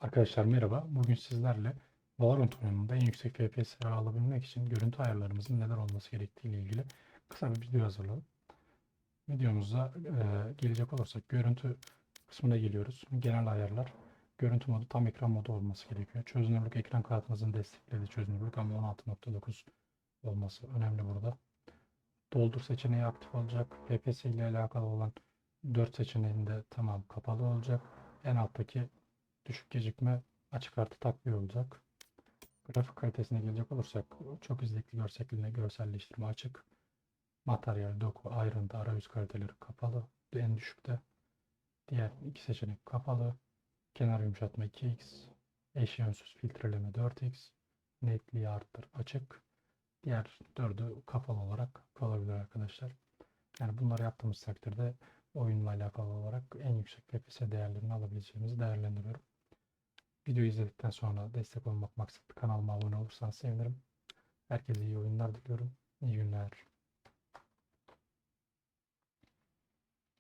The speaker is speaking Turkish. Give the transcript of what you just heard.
Arkadaşlar merhaba. Bugün sizlerle Valorant oyununda en yüksek FPS'leri alabilmek için görüntü ayarlarımızın neler olması gerektiği ile ilgili kısa bir video hazırladım. Videomuza e, gelecek olursak görüntü kısmına geliyoruz. Genel ayarlar. Görüntü modu tam ekran modu olması gerekiyor. Çözünürlük ekran kartınızın desteklediği çözünürlük ama 16.9 olması önemli burada. Doldur seçeneği aktif olacak. FPS ile alakalı olan 4 seçeneğinde tamam kapalı olacak. En alttaki düşük gecikme açık artı takviye olacak. Grafik kalitesine gelecek olursak çok izlekli görselliğine görselleştirme açık. Materyal, doku, ayrıntı, arayüz kaliteleri kapalı. En düşükte. Diğer iki seçenek kapalı. Kenar yumuşatma 2x. Eş yönsüz filtreleme 4x. Netliği arttır açık. Diğer dördü kapalı olarak kalabilir arkadaşlar. Yani bunları yaptığımız takdirde oyunla alakalı olarak en yüksek FPS değerlerini alabileceğimizi değerlendiriyorum. Videoyu izledikten sonra destek olmak maksatlı kanalıma abone olursanız sevinirim. Herkese iyi oyunlar diliyorum. İyi günler.